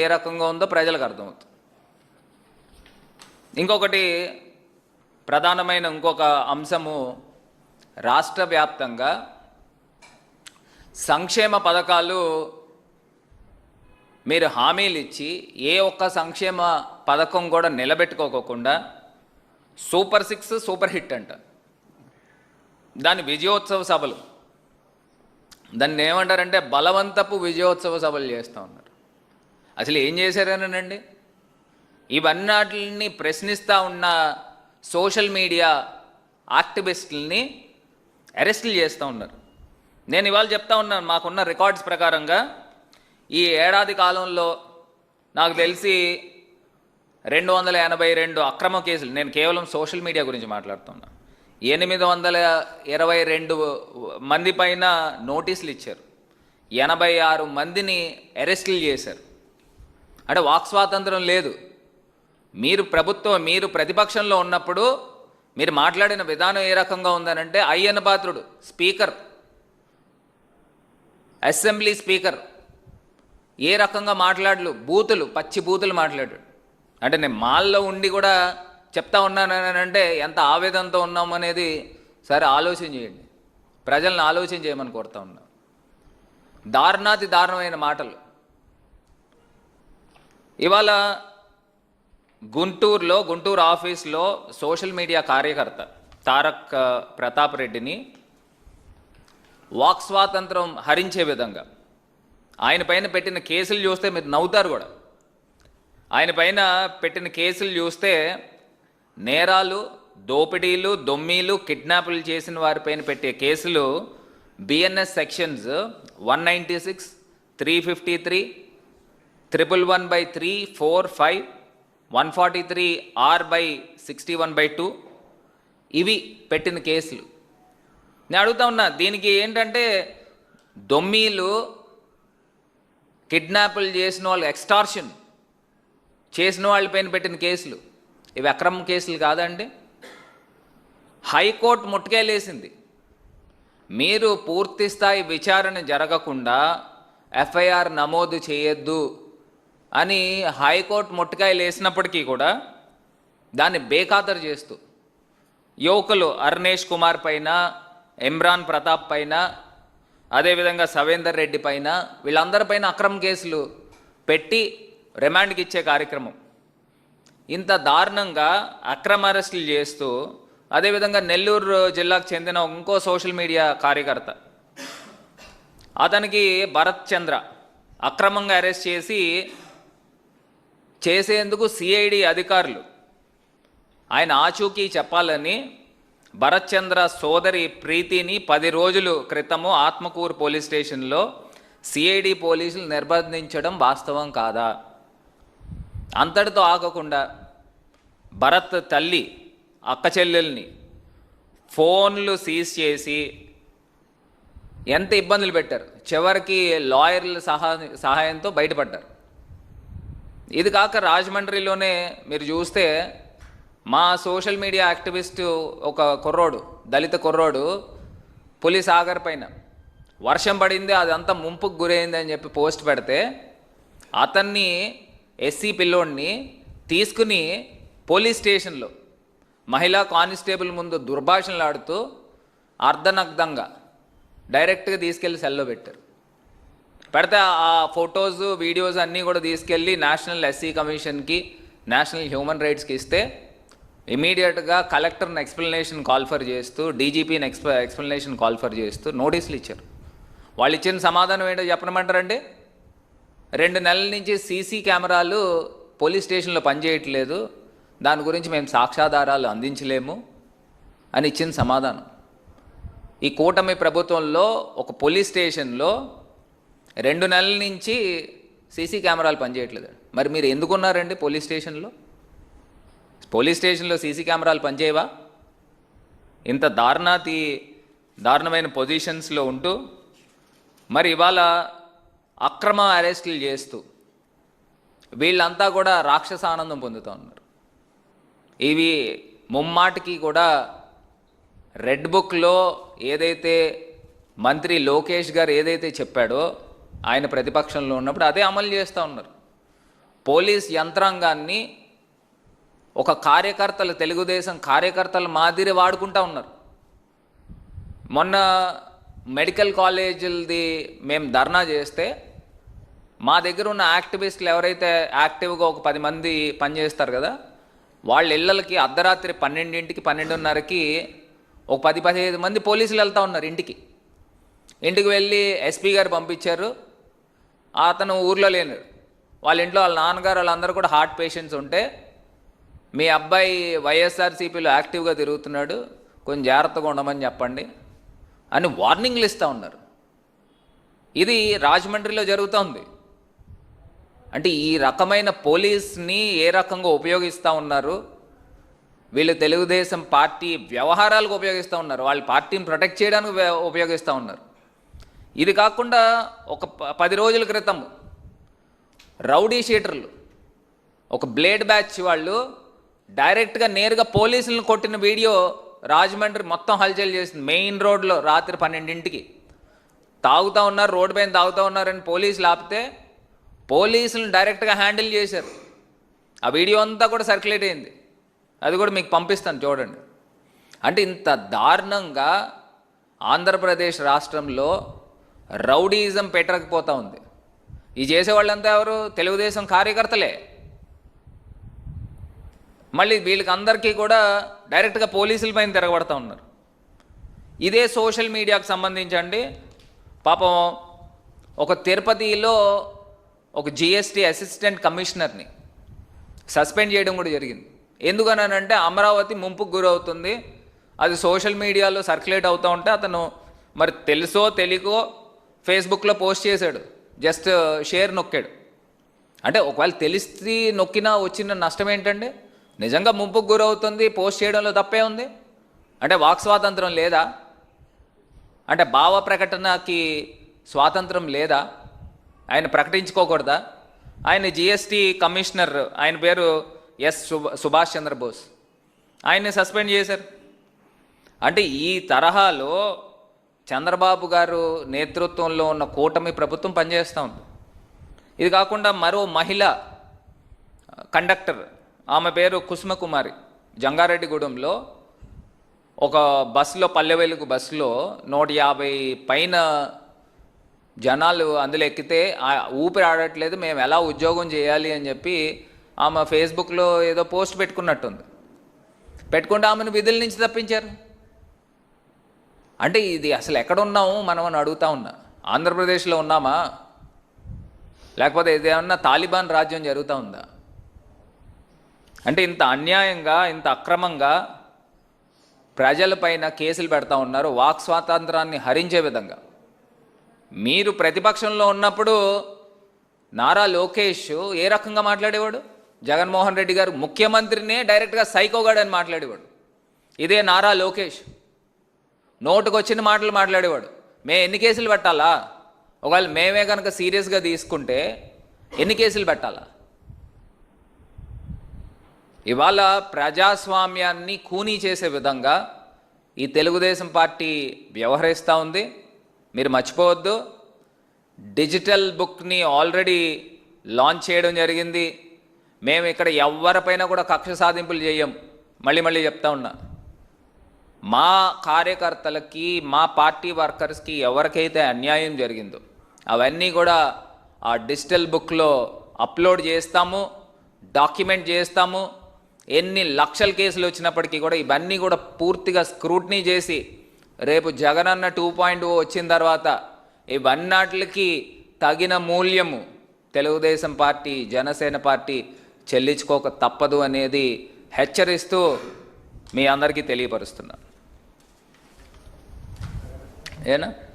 ఏ రకంగా ఉందో ప్రజలకు అర్థమవుతుంది. ఇంకొకటి ప్రధానమైన ఇంకొక అంశము రాష్ట్ర వ్యాప్తంగా సంక్షేమ పథకాలు మీరు హామీలు ఇచ్చి ఏ ఒక్క సంక్షేమ పథకం కూడా నిలబెట్టుకోకుండా సూపర్ సిక్స్ సూపర్ హిట్ అంట. దాని విజయోత్సవ సభలు. దాన్ని ఏమంటారంటే బలవంతపు విజయోత్సవ సభలు చేస్తూ ఉన్నారు. అసలు ఏం చేశారనండి? ఇవన్నీ ప్రశ్నిస్తూ ఉన్న సోషల్ మీడియా యాక్టివిస్టుల్ని అరెస్టులు చేస్తూ ఉన్నారు. నేను ఇవాళ చెప్తా ఉన్నాను మాకున్న రికార్డ్స్ ప్రకారంగా. ఈ ఏడాది కాలంలో నాకు తెలిసి రెండు వందల ఎనభై రెండు అక్రమ కేసులు నేను కేవలం సోషల్ మీడియా గురించి మాట్లాడుతున్నా ఎనిమిది వందల ఇరవై రెండు మంది పైన నోటీసులు ఇచ్చారు. ఎనభై ఆరు మందిని అరెస్టులు చేశారు. అంటే వాక్ స్వాతంత్రం లేదు. మీరు ప్రభుత్వం మీరు ప్రతిపక్షంలో ఉన్నప్పుడు మీరు మాట్లాడిన విధానం ఏ రకంగా ఉందనంటే Ayyanna Patrudu speaker. Assembly speaker. ఏ రకంగా మాట్లాడలు? బూతులు పచ్చి బూతులు మాట్లాడాడు. అంటే నేను మాల్లో ఉండి కూడా చెప్తా ఉన్నాను అంటే ఎంత ఆవేదనతో ఉన్నాం అనేది సరే ఆలోచన చేయండి. ప్రజల్ని ఆలోచన చేయమని కోరుతా ఉన్నాం. దారుణాతి దారుణమైన మాటలు. ఇవాళ గుంటూరులో గుంటూరు ఆఫీస్లో సోషల్ మీడియా కార్యకర్త తారక్ ప్రతాప్ రెడ్డిని వాక్ స్వాతంత్రం హరించే విధంగా ఆయన పైన పెట్టిన కేసులు చూస్తే మీరు నవ్వుతారు కూడా. ఆయన పైన పెట్టిన కేసులు చూస్తే నేరాలు దోపిడీలు దొమ్మీలు కిడ్నాపులు చేసిన వారిపైన పెట్టే కేసులు BNS sections one ninety six three fifty three triple one by three four five one forty three R by sixty one by two ఇవి పెట్టిన కేసులు. నేను అడుగుతా ఉన్నా దీనికి ఏంటంటే దొమ్మీలు కిడ్నాపులు చేసిన వాళ్ళు ఎక్స్టార్షన్ చేసిన వాళ్ళపైన పెట్టిన కేసులు. ఇవి అక్రమ కేసులు కాదండి. హైకోర్టు ముట్టుకెళ్ళేసింది మీరు పూర్తి స్థాయి విచారణ జరగకుండా ఎఫ్ఐఆర్ నమోదు చేయొద్దు. అని హైకోర్టు ముట్టకాయలు వేసినప్పటికీ కూడా దాన్ని బేఖాతరు చేస్తూ యువకులు అర్నేష్ కుమార్ పైన ఇమ్రాన్ ప్రతాప్ పైన అదేవిధంగా సవేందర్ రెడ్డి పైన వీళ్ళందరిపైన అక్రమ కేసులు పెట్టి రిమాండ్కి ఇచ్చే కార్యక్రమం. ఇంత దారుణంగా అక్రమ అరెస్టులు చేస్తూ అదేవిధంగా నెల్లూరు జిల్లాకు చెందిన ఇంకో సోషల్ మీడియా కార్యకర్త అతనికి భరత్ చంద్ర అక్రమంగా అరెస్ట్ చేసి చేసేందుకు సిఐడి అధికారులు. ఆయన ఆచూకీ చెప్పాలని భరత్చంద్ర సోదరి ప్రీతిని పది రోజులు క్రితము ఆత్మకూరు పోలీస్ స్టేషన్లో సిఐడి పోలీసులు నిర్బంధించడం వాస్తవం కాదా? అంతటితో ఆగకుండా భరత్ తల్లి అక్క చెల్లెల్ని ఫోన్లు సీజ్ చేసి ఎంత ఇబ్బందులు పెట్టారు? చివరికి లాయర్ల సహా సహాయంతో బయటపడ్డారు. ఇది కాక రాజమండ్రిలోనే మీరు చూస్తే మా సోషల్ మీడియా యాక్టివిస్ట్ ఒక కుర్రోడు దళిత కుర్రోడు పులి సాగర్ పైన. వర్షం పడింది అదంతా ముంపుకు గురైంది అని చెప్పి పోస్ట్ పెడితే అతన్ని ఎస్సీ పిల్లోడిని తీసుకుని పోలీస్ స్టేషన్లో మహిళా కానిస్టేబుల్ ముందు దుర్భాషణలు ఆడుతూ అర్ధనగ్ధంగా డైరెక్ట్గా తీసుకెళ్ళి సెల్లో పెట్టారు. పెడితే ఆ ఫొటోస్ వీడియోస్ అన్నీ కూడా తీసుకెళ్ళి నేషనల్ ఎస్సీ కమిషన్కి నేషనల్ హ్యూమన్ రైట్స్కి ఇస్తే ఇమీడియట్గా కలెక్టర్ని ఎక్స్ప్లెనేషన్ కాల్ఫర్ చేస్తూ డీజీపీని ఎక్స్ప ఎక్స్ప్లెనేషన్ కాల్ఫర్ చేస్తూ నోటీసులు ఇచ్చారు. వాళ్ళు ఇచ్చిన సమాధానం ఏంటో చెప్పనమంటారండి రెండు నెలల నుంచి సీసీ కెమెరాలు పోలీస్ స్టేషన్లో పనిచేయట్లేదు. దాని గురించి మేము సాక్ష్యాధారాలు అందించలేము అని ఇచ్చిన సమాధానం. ఈ కూటమి ప్రభుత్వంలో ఒక పోలీస్ స్టేషన్లో రెండు నెలల నుంచి సీసీ కెమెరాలు పనిచేయట్లేదు. మరి మీరు ఎందుకున్నారండి పోలీస్ స్టేషన్లో? పోలీస్ స్టేషన్లో సీసీ కెమెరాలు పనిచేయవా? ఇంత దారుణాతి దారుణమైన పొజిషన్స్లో ఉంటూ మరి ఇవాళ అక్రమ అరెస్టులు చేస్తూ వీళ్ళంతా కూడా రాక్షస ఆనందం పొందుతూ ఉన్నారు. ఇవి ముమ్మాటికి కూడా రెడ్ బుక్లో ఏదైతే మంత్రి లోకేష్ గారు ఏదైతే చెప్పాడో ఆయన ప్రతిపక్షంలో ఉన్నప్పుడు అదే అమలు చేస్తూ ఉన్నారు. పోలీస్ యంత్రాంగాన్ని ఒక కార్యకర్తలు తెలుగుదేశం కార్యకర్తల మాదిరి వాడుకుంటా ఉన్నారు. మొన్న మెడికల్ కాలేజీలది మేము ధర్నా చేస్తే మా దగ్గర ఉన్న యాక్టివిస్టులు ఎవరైతే యాక్టివ్గా ఒక పది మంది పనిచేస్తారు కదా వాళ్ళ ఇళ్ళకి అర్ధరాత్రి పన్నెండింటికి పన్నెండున్నరకి ఒక పది పదిహేను మంది పోలీసులు వెళ్తూ ఉన్నారు ఇంటికి. ఇంటికి వెళ్ళి ఎస్పీ గారు పంపించారు. అతను ఊర్లో లేను. వాళ్ళ ఇంట్లో వాళ్ళ నాన్నగారు వాళ్ళందరూ కూడా హార్ట్ పేషెంట్స్ ఉంటే మీ అబ్బాయి వైఎస్ఆర్సీపీలో యాక్టివ్గా తిరుగుతున్నాడు. కొంచెం జాగ్రత్తగా ఉండమని చెప్పండి అని వార్నింగ్లు ఇస్తూ ఉన్నారు. ఇది రాజమండ్రిలో జరుగుతోంది. అంటే ఈ రకమైన పోలీస్ని ఏ రకంగా ఉపయోగిస్తూ ఉన్నారు? వీళ్ళు తెలుగుదేశం పార్టీ వ్యవహారాలకు ఉపయోగిస్తూ ఉన్నారు. వాళ్ళ పార్టీని ప్రొటెక్ట్ చేయడానికి ఉపయోగిస్తూ ఉన్నారు. ఇది కాకుండా ఒక ప- పది రోజుల క్రితం రౌడీ షీటర్లు ఒక బ్లేడ్ బ్యాచ్ వాళ్ళు డైరెక్ట్గా నేరుగా పోలీసులను కొట్టిన వీడియో రాజమండ్రి మొత్తం హల్చల్ చేసింది. మెయిన్ రోడ్లో రాత్రి పన్నెండింటికి. తాగుతూ ఉన్నారు రోడ్డు పైన తాగుతూ ఉన్నారని పోలీసులు ఆపితే పోలీసులను డైరెక్ట్గా హ్యాండిల్ చేశారు. ఆ వీడియో అంతా కూడా సర్క్యులేట్ అయింది. అది కూడా మీకు పంపిస్తాను చూడండి. అంటే ఇంత దారుణంగా ఆంధ్రప్రదేశ్ రాష్ట్రంలో రౌడీయిజం పెట్టకపోతూ ఉంది. ఈ చేసేవాళ్ళంతా ఎవరు? తెలుగుదేశం కార్యకర్తలే. మళ్ళీ వీళ్ళకి అందరికీ కూడా డైరెక్ట్గా పోలీసుల పైన తిరగబడతా ఉన్నారు. ఇదే సోషల్ మీడియాకు సంబంధించండి. పాపం ఒక తిరుపతిలో ఒక జిఎస్టీ అసిస్టెంట్ కమిషనర్ని సస్పెండ్ చేయడం కూడా జరిగింది. ఎందుకనంటే అమరావతి ముంపుకు గురవుతుంది. అది సోషల్ మీడియాలో సర్క్యులేట్ అవుతూ ఉంటే అతను మరి తెలుసో తెలియకో ఫేస్బుక్లో పోస్ట్ చేశాడు. జస్ట్ షేర్ నొక్కాడు. అంటే ఒకవేళ తెలిసి నొక్కినా వచ్చిన నష్టం ఏంటండి? నిజంగా ముంపుకు గురవుతుంది పోస్ట్ చేయడంలో తప్పే ఉంది? అంటే వాక్ స్వాతంత్రం లేదా? అంటే భావ ప్రకటనకి స్వాతంత్రం లేదా? ఆయన ప్రకటించుకోకూడదా? ఆయన జిఎస్టీ కమిషనర్ ఆయన పేరు ఎస్ సుభా సుభాష్ చంద్రబోస్. ఆయన్ని సస్పెండ్ చేశారు. అంటే ఈ తరహాలో చంద్రబాబు గారు నేతృత్వంలో ఉన్న కూటమి ప్రభుత్వం పనిచేస్తూ ఉంది. ఇది కాకుండా మరో మహిళ కండక్టర్ ఆమె పేరు కుసుమకుమారి. జంగారెడ్డిగూడెంలో ఒక బస్సులో పల్లె వెలుగు బస్సులో నూట యాభై పైన జనాలు అందులో ఎక్కితే ఆ ఊపిరి ఆడట్లేదు మేము ఎలా ఉద్యోగం చేయాలి అని చెప్పి ఆమె ఫేస్బుక్లో ఏదో పోస్ట్ పెట్టుకున్నట్టుంది. పెట్టుకుంటే ఆమెను విధుల నుంచి తప్పించారు. అంటే ఇది అసలు ఎక్కడ ఉన్నాము మనం అని అడుగుతా ఉన్నా. ఆంధ్రప్రదేశ్లో ఉన్నామా? లేకపోతే ఏదేమన్నా తాలిబాన్ రాజ్యం జరుగుతూ ఉందా? అంటే ఇంత అన్యాయంగా ఇంత అక్రమంగా ప్రజలపైన కేసులు పెడతా ఉన్నారు వాక్ స్వాతంత్రాన్ని హరించే విధంగా. మీరు ప్రతిపక్షంలో ఉన్నప్పుడు నారా లోకేష్ ఏ రకంగా మాట్లాడేవాడు? జగన్మోహన్ రెడ్డి గారు ముఖ్యమంత్రినే డైరెక్ట్గా సైకోగాడు అని మాట్లాడేవాడు. ఇదే నారా లోకేష్. నోటుకు వచ్చిన మాటలు మాట్లాడేవాడు. మేము ఎన్ని కేసులు పెట్టాలా? ఒకవేళ మేమే కనుక సీరియస్గా తీసుకుంటే ఎన్ని కేసులు పెట్టాలా? ఇవాళ ప్రజాస్వామ్యాన్ని కూనీ చేసే విధంగా ఈ తెలుగుదేశం పార్టీ వ్యవహరిస్తూ ఉంది. మీరు మర్చిపోవద్దు. డిజిటల్ బుక్ని ఆల్రెడీ లాంచ్ చేయడం జరిగింది. మేము ఇక్కడ ఎవరిపైన కూడా కక్ష సాధింపులు చేయం మళ్ళీ మళ్ళీ చెప్తా ఉన్నా. మా కార్యకర్తలకి మా పార్టీ వర్కర్స్కి ఎవరికైతే అన్యాయం జరిగిందో అవన్నీ కూడా ఆ డిజిటల్ బుక్లో అప్లోడ్ చేస్తాము డాక్యుమెంట్ చేస్తాము. ఎన్ని లక్షల కేసులు వచ్చినప్పటికీ కూడా ఇవన్నీ కూడా పూర్తిగా స్క్రూట్నీ చేసి రేపు జగనన్న టూ పాయింట్ ఓ వచ్చిన తర్వాత ఇవన్నాటికి తగిన మూల్యము తెలుగుదేశం పార్టీ జనసేన పార్టీ చెల్లించుకోక తప్పదు అనేది హెచ్చరిస్తూ మీ అందరికీ తెలియపరుస్తున్నాను. ya nak?